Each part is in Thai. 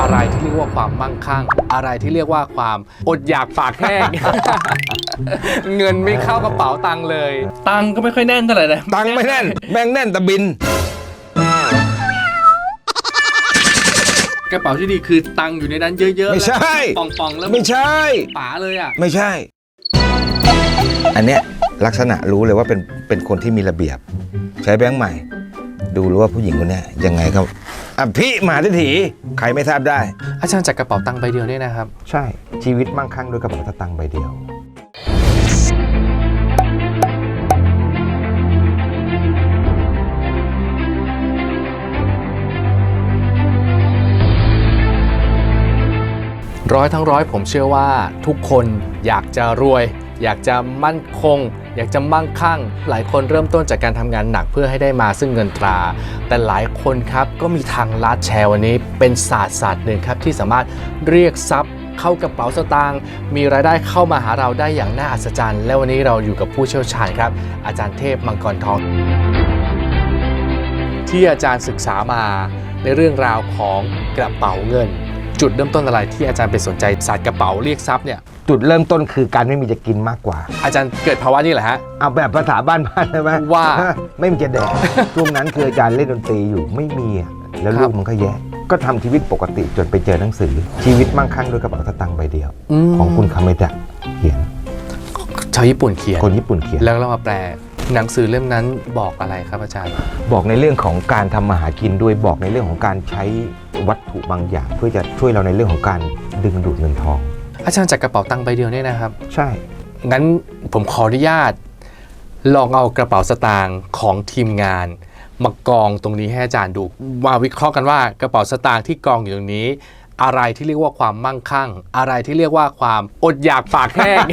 อะไรที่เรียกว่าความมั่งคั่ง อะไรที่เรียกว่าความอดอยากปากแห้ง เงินไม่เข้ากระเป๋าตังค์เลย ตังค์ก็ไม่ค่อยแน่นเท่าไหร่นะตังค์ไม่แน่นแม่งแน่นแต่บิน กระเป๋าที่ดีคือตังค์อยู่ในนั้นเยอะๆไม่ใช่ป่องๆแล้วไม่ใช่ ป๋าเลยอะ ไม่ใช่ อันเนี้ยลักษณะรู้เลยว่าเป็นเป็นคนที่มีระเบียบ ใช้แบงค์ใหม่ ดูรู้ว่าผู้หญิงคนเนี้ยยังไงครับ อะพี่มหาเศรษฐีใครไม่ทราบได้ อาจารย์จากกระเป๋าตังค์ใบเดียวเนี่ยนะครับ ใช่ชีวิตมั่งคั่งด้วยกระเป๋าสตางค์ใบเดียว ร้อยทั้งร้อยผมเชื่อว่าทุกคนอยากจะรวย อยากจะมั่นคง อยากจะมั่งคั่ง หลายคนเริ่มต้นจากการทำงานหนักเพื่อให้ได้มาซึ่งเงินตรา แต่หลายคนครับก็มีทางลัดแชร์วันนี้ เป็นศาสตร์ศาสตร์หนึ่งครับที่สามารถเรียกทรัพย์เข้ากระเป๋าสตางค์มีรายได้เข้ามาหาเราได้อย่างน่าอัศจรรย์ และวันนี้เราอยู่กับผู้เชี่ยวชาญครับ อาจารย์เทพมังกรทอง ที่อาจารย์ศึกษามาในเรื่องราวของกระเป๋าเงิน จุดเริ่มต้นอะไรที่อาจารย์เป็นสนใจศาสตร์กระเป๋าเรียกทรัพย์เนี่ยจุดเริ่มต้นคือการไม่มีจะกินมากกว่า อาจารย์เกิดภาวะนี้แหละฮะ เอาแบบภาษาบ้านๆใช่ไหมว่า ไม่มีจะแดกช่วงนั้นคืออาจารย์เล่นดนตรีอยู่ไม่มีอะแล้วครัลูบกมันก็แย่ก็ทำชีวิตปกติจนไปเจอหนังสือ ชีวิตมั่งคั่งด้วยกระเป๋าสตางค์ใบเดียวมของคุณคาเมดะเขียน ชาวญี่ปุ่นเขียน คนญี่ปุ่นเขียน แล้วเรามาแปลหนังสือเล่มนั้นบอกอะไรครับอาจารย์ บอกในเรื่องของการทำมาหากินด้วยบอกในเรื่องของการใช้ วัตถุบางอย่าง เพื่อจะช่วยเราในเรื่องของการดึงดูดเงินทอง อาจารย์จากกระเป๋าตังค์ใบเดียวเนี่ยนะครับ ใช่ งั้นผมขออนุญาต ลองเอากระเป๋าสตางค์ของทีมงาน มากองตรงนี้ให้อาจารย์ดูมาวิเคราะห์กันว่ากระเป๋าสตางค์ที่กองอยู่ตรงนี้ อะไรที่เรียกว่าความมั่งคั่ง อะไรที่เรียกว่าความอดอยากปากแห้ง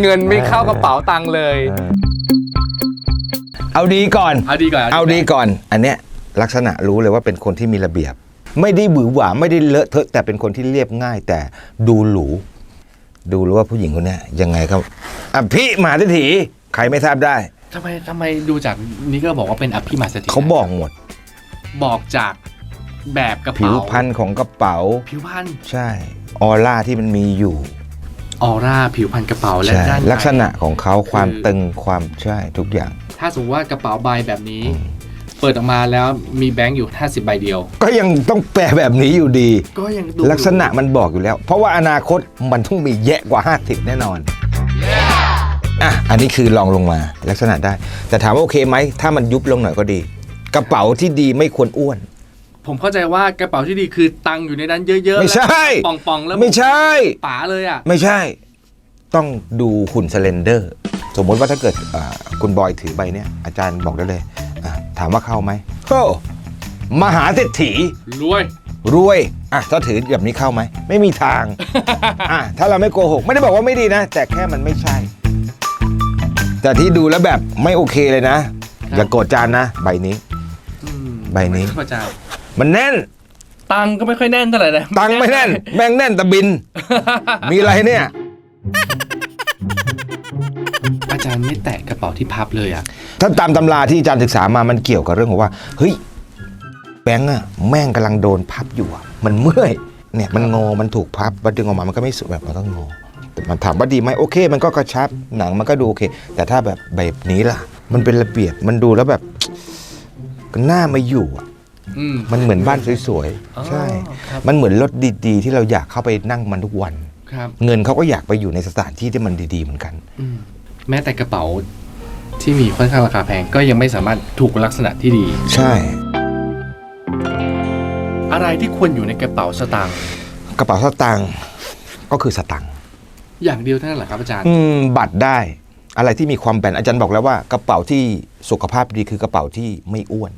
เงินไม่เข้ากระเป๋าตังค์เลย เออเอาดีก่อน เอาดีก่อนเอาดีก่อน อันเนี้ย ลักษณะรู้เลยว่าเป็นคนที่มีระเบียบ ไม่ได้หวือหวาไม่ได้เลอะเทอะแต่เป็นคนที่เรียบง่าย แต่ดูหรูดูรู้ว่าผู้หญิงคนเนี้ยยังไงครับอะพี่มหาเศรษฐีใครไม่ทราบได้ทำไมทำไมดูจากนี้ก็บอกว่าเป็นอภิมหาเศรษฐีเขาบอกหมด บอกจากแบบกระผิวเป๋าพรรณของกระเป๋า ผิวพันใช่ออร่าที่มันมีอยู่ออร่าผิวพันกระเป๋าและใช่ด้านในลักษณะของเขาความคือตึงความใช่ทุกอย่าง ถ้าสมมติว่ากระเป๋าใบแบบนี้ เปิดออกมาแล้วมีแบงค์อยู่ 50 ใบเดียว ก็ยังต้องแปลแบบนี้อยู่ดี ก็ยังดูลักษณะมันบอกอยู่แล้ว เพราะว่าอนาคตมันต้องมีแยะกว่า 50 แน่นอน อะ อันนี้คือลองลงมาลักษณะได้ แต่ถามว่าโอเคไหม ถ้ามันยุบลงหน่อยก็ดี กระเป๋าที่ดีไม่ควรอ้วน ผมเข้าใจว่ากระเป๋าที่ดีคือตังค์อยู่ในนั้นเยอะๆไม่ใช่ แล้วป่องๆแล้วไม่ใช่ ป๋าเลยอะ ไม่ใช่ ต้องดูหุ่นสเลนเดอร์ สมมติว่าถ้าเกิดอ่าคุณบอยถือใบเนี้ยอาจารย์บอกได้เลยอะ ถามว่าเข้าไหมโอ้มหาเศรษฐี รวย รวย อะถ้าถือแบบนี้เข้าไหม ไม่มีทาง อะถ้าเราไม่โกหก ไม่ได้บอกว่าไม่ดีนะ แต่แค่มันไม่ใช่ แต่ที่ดูแล้วแบบไม่โอเคเลยนะ ครับ อย่าโกรธจานนะ ใบนี้ อืมใบนี้ครับอาจารย์มันแน่น ตังค์ก็ไม่ค่อยแน่นเท่าไหร่นะ ตังค์ไม่แน่น แม่งแน่นแต่บิน มีอะไรเนี่ย อาจารย์ไม่แตะกระเป๋าที่พับเลยอะ ถ้าตามตำราที่อาจารย์ศึกษามามันเกี่ยวกับเรื่องของว่า เฮ้ยแบงค์อะแม่งกำลังโดนพับอยู่อะมันเมื่อยเนี่ยมันงอมันถูกพับมันดึงออกมามันก็ไม่สวยแบบมันก็งอ แต่มันถามว่าดีไหมโอเค มันก็กระชับหนังมันก็ดูโอเค แต่ถ้าแบบแบบนี้ล่ะ มันเป็นระเบียบมันดูแล้วแบบหน้าไม่อยู่อะอืม มันเหมือนบ้านสวยอ๋อๆใช่ ครับ มันเหมือนรถดีๆ ที่เราอยากเข้าไปนั่งมันทุกวัน ครับ เงินเขาก็อยากไปอยู่ในสถานที่ที่มันดีๆเหมือนกัน อืม แม้แต่กระเป๋าที่มีค่อนข้างราคาแพงก็ยังไม่สามารถถูกลักษณะที่ดี ใช่ อะไรที่ควรอยู่ในกระเป๋าสตางค์กระเป๋าสตางค์ก็คือสตางค์อย่างเดียวเท่านั้นเหรอครับอาจารย์ อืมบัตรได้ อะไรที่มีความแบนอาจารย์บอกแล้วว่ากระเป๋าที่สุขภาพดีคือกระเป๋าที่ไม่อ้วน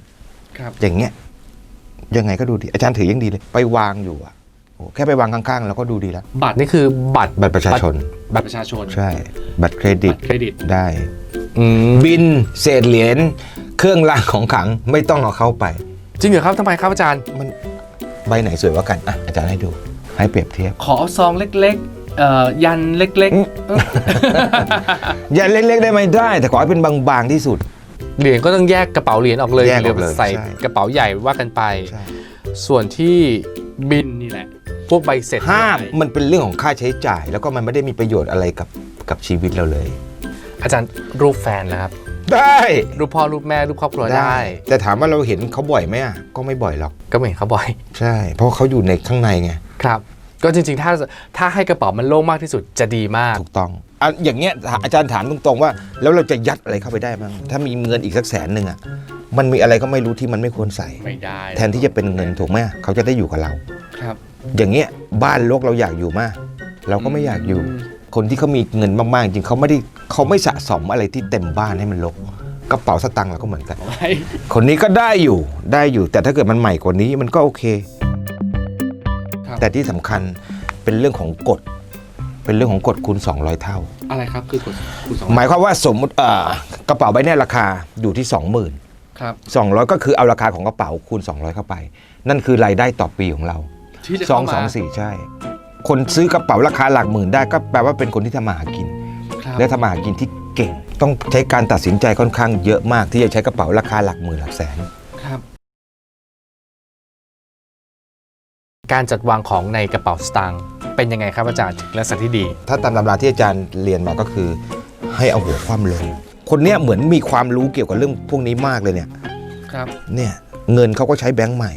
ครับ อย่างเงี้ยยังไงก็ดูดีอาจารย์ถือยังดีเลย ไปวางอยู่อะโอ้ แค่ไปวางข้างๆ แล้วก็ดูดีแล้ว บัตรนี่คือบัตรบัตรประชาชน บัตรประชาชนใช่ บัตรเครดิตบัตรเครดิต ได้อืมบินเศษเหรียญเครื่องรางของขลังไม่ต้องเอาเข้าไป จริงเหรอครับทำไมครับอาจารย์ มันใบไหนสวยกว่ากันอะอาจารย์ให้ดูให้เปรียบเทียบ ขอเอาซองเล็กๆเอ่อยันเล็กอืมๆเอออย่าเล็กๆได้ไหมได้ แต่ขอให้เป็นบางๆที่สุด เหรียญก็ต้องแยกกระเป๋าเหรียญออกเลยแยกออกเลยหรือใส่ใช่ กระเป๋าใหญ่ว่ากันไป ใช่ส่วนที่บินนี่แหละ พวกใบเสร็จห้ามทั้งหลยมันเป็นเรื่องของค่าใช้จ่าย แล้วก็มันไม่ได้มีประโยชน์อะไรกับกับชีวิตเราเลย อาจารย์รูปแฟนนะครับ ได้รูปพ่อรูปแม่รูปครอบครัวได้ แต่ถามว่าเราเห็นเขาบ่อยไหมอะก็ไม่บ่อยหรอกก็ไม่เห็นเขาบ่อย ใช่ เพราะเขาอยู่ในข้างในไงครับ ก็จริงๆ ถ้าถ้าให้กระเป๋ามันโล่งมากที่สุดจะดีมากถูกต้องอะอย่างเงี้ยอาจารย์ถามตรงๆว่า แล้วเราจะยัดอะไรเข้าไปได้บ้างถ้ามีเงินอีกสักแสนหนึ่งอะมันมีอะไรก็ไม่รู้ที่มันไม่ควรใส่ ไม่ได้แทนที่จะเป็นเงินถูกไหมเขาจะได้อยู่กับเราครับ อย่างเงี้ยบ้านรกเราอยากอยู่มาก เราก็ไม่อยากอยู่ คนที่เขามีเงินมากๆจริงเขาไม่ได้เขาไม่สะสมอะไรที่เต็มบ้านให้มันรกกระเป๋าสตังค์เราก็เหมือนกัน คนนี้ก็ได้อยู่ได้อยู่ แต่ถ้าเกิดมันใหม่กว่านี้มันก็โอเคครับแต่ที่สำคัญเป็นเรื่องของกฎ เป็นเรื่องของกฎคูณ 200 เท่า อะไรครับคือกดคูณสองหมายความว่าสมมติเอ่อกระเป๋าใบเนี้ยราคาอยู่ที่ 20,000 ครับ 200 ก็คือเอาราคาของกระเป๋าคูณ 200 เข้าไป นั่นคือรายได้ต่อปีของเรา ที่จะสอเข้างมา สองสี่ใช่ คนซื้อกระเป๋าราคาหลักหมื่นได้ก็แปลว่าเป็นคนที่ทำมาหากิน ครับและทำมาหากินที่เก่ง ต้องใช้การตัดสินใจค่อนข้างเยอะมากที่จะใช้กระเป๋าราคาหลักหมื่นหลักแสน ครับ การจัดวางของในกระเป๋าสตางค์เป็นยังไงครับอาจารย์ถึงลักษณะที่ดี ถ้าตามตำราที่อาจารย์เรียนมาก็คือ ให้เอาหัวคว่ำลง คนเนี้ยเหมือนมีความรู้เกี่ยวกับเรื่องพวกนี้มากเลยเนี่ย ครับ เนี่ยเงินเขาก็ใช้แบงค์ใหม่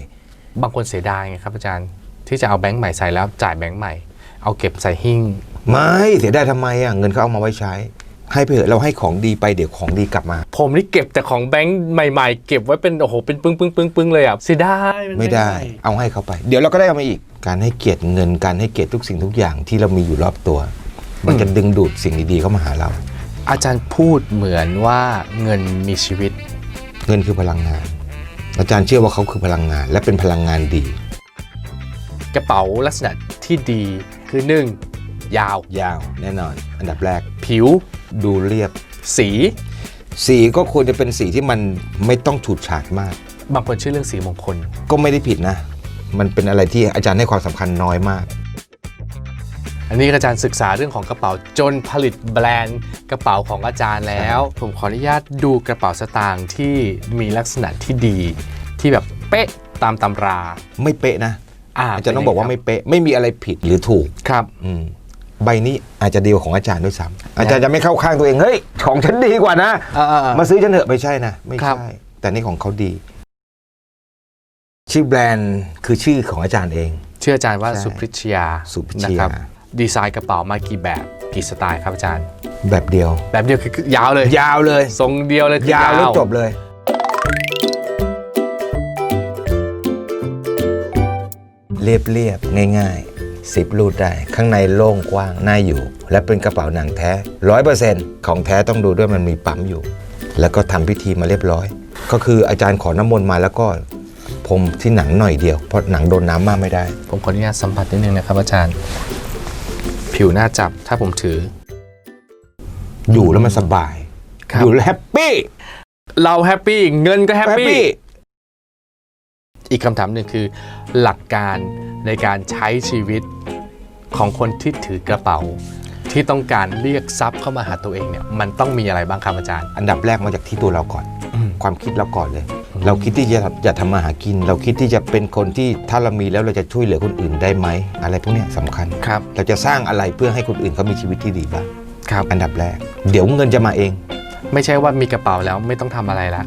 บางคนเสียดายไงครับอาจารย์ ที่จะเอาแบงค์ใหม่ใส่แล้วจ่ายแบงค์ใหม่ เอาเก็บใส่หิ้งไม่เสียได้ทำไมอะเงินเขาเอามาไว้ใช้ ให้ไปเถอะเราให้ของดีไปเดี๋ยวของดีกลับมา ผมนี่เก็บแต่ของแบงค์ใหม่ๆ เก็บไว้เป็นโอ้โหเป็นปึ้งปึ้งปึ้งปึ้งเลยอะเสียดายนไม่ได้ใหเอาให้เขาไป เดี๋ยวเราก็ได้เอามาอีก การให้เกียรติเงินการให้เกียรติทุกสิ่งทุกอย่างที่เรามีอยู่รอบตัว มันจะดึงดูดสิ่งดีๆเข้ามาหาเรา อาจารย์พูดเหมือนว่าเงินมีชีวิต เงินคือพลังงาน อาจารย์เชื่อว่าเขาคือพลังงาน และเป็นพลังงานดี กระเป๋าลักษณะที่ดีคือ 1. ยาว ยาวแน่นอน อันดับแรก ผิว ดูเรียบ สี สีก็ควรจะเป็นสีที่มันไม่ต้องฉูดฉาดมาก บางคนชื่อเรื่องสีมงคล ก็ไม่ได้ผิดนะ มันเป็นอะไรที่อาจารย์ให้ความสำคัญน้อยมาก อันนี้อาจารย์ศึกษาเรื่องของกระเป๋าจนผลิตแบรนด์กระเป๋าของอาจารย์แล้ว ผมขออนุญาตดูกระเป๋าสตางค์ที่มีลักษณะที่ดี ที่แบบเป๊ะตามตำรา ไม่เป๊ะนะ อ่าอาจารย์ต้องบอกว่าไม่เป๊ะไม่มีอะไรผิดหรือถูกครับ อืมใบนี้อาจจะดีกว่าของอาจารย์ด้วยซ้ำอาจารย์จะไม่เข้าข้างตัวเองเฮ้ยของฉันดีกว่านะอ่าๆๆมาซื้อฉันเถอะไม่ใช่นะไม่ครับใช่ แต่นี่ของเขาดี ชื่อแบรนด์คือชื่อของอาจารย์เองเชื่ออาจารย์ว่าใช่สุพริชยาสุพิชนะยาครับดีไซน์กระเป๋ามากี่แบบกี่สไตล์ครับอาจารย์ แบบเดียว แบบเดียวคือยาวเลย ยาวเลยทรงเดียวเลยคือยาวแล้วจบเลย เรียบเรียบๆ ง่ายๆสิบรูดได้ ข้างในโล่งกว้างน่าอยู่ และเป็นกระเป๋าหนังแท้ร้อยเปอร์เซ็นต์ของแท้ต้องดูด้วยมันมีปั๊มอยู่ แล้วก็ทำพิธีมาเรียบร้อย ก็คืออาจารย์ขอน้ำมนต์มาแล้วก็พรมที่หนังหน่อยเดียวเพราะหนังโดนน้ำมากไม่ได้ ผมขออนุญาตสัมผัสนิดนึงนะครับ อาจารย์ ผิวหน้าจับถ้าผมถือ อยู่แล้วมันสบายครับอยู่แล้วแฮปปี้ เราแฮปปี้ เงินก็แฮปแฮปปี้ปี้ อีกคำถามหนึ่งคือหลักการในการใช้ชีวิตของคนที่ถือกระเป๋า ที่ต้องการเรียกทรัพย์เข้ามาหาตัวเองเนี่ยมันต้องมีอะไรบ้างครับอาจารย์ อันดับแรกมาจากที่ตัวเราก่อนอืมความคิดเราก่อนเลย เราคิดที่จะจะทำมาหากิน เราคิดที่จะเป็นคนที่ถ้าเรามีแล้วเราจะช่วยเหลือคนอื่นได้ไหมอะไรพวกเนี้ยสำคัญ ครับ เราจะสร้างอะไรเพื่อให้คนอื่นเขามีชีวิตที่ดีบ้างครับ อันดับแรก เดี๋ยวเงินจะมาเอง ไม่ใช่ว่ามีกระเป๋าแล้วไม่ต้องทำอะไรละ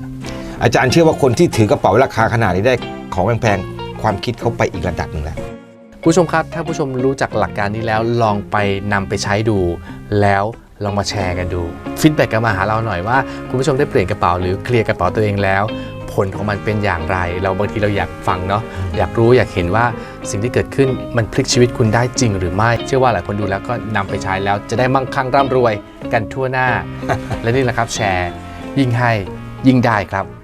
อาจารย์เชื่อว่าคนที่ถือกระเป๋าราคาขนาดนี้ได้ ของแพงๆความคิดเขาไปอีกระดับหนึ่งแล้วผู้ชมครับ ถ้าผู้ชมรู้จักหลักการนี้แล้วลองไปนำไปใช้ดู แล้วลองมาแชร์กันดูฟีดแบ็กกันมาหาเราหน่อยว่า คุณผู้ชมได้เปลี่ยนกระเป๋าหรือเคลียร์กระเป๋าตัวเองแล้วผลของมันเป็นอย่างไร เราบางทีเราอยากฟังเนาะอยากรู้อยากเห็นว่าสิ่งที่เกิดขึ้นมันพลิกชีวิตคุณได้จริงหรือไม่ เชื่อว่าหลายคนดูแล้วก็นำไปใช้แล้วจะได้มั่งคั่งร่ำรวยกันทั่วหน้า และนี่แหละครับแชร์ยิ่งให้ยิ่งได้ครับ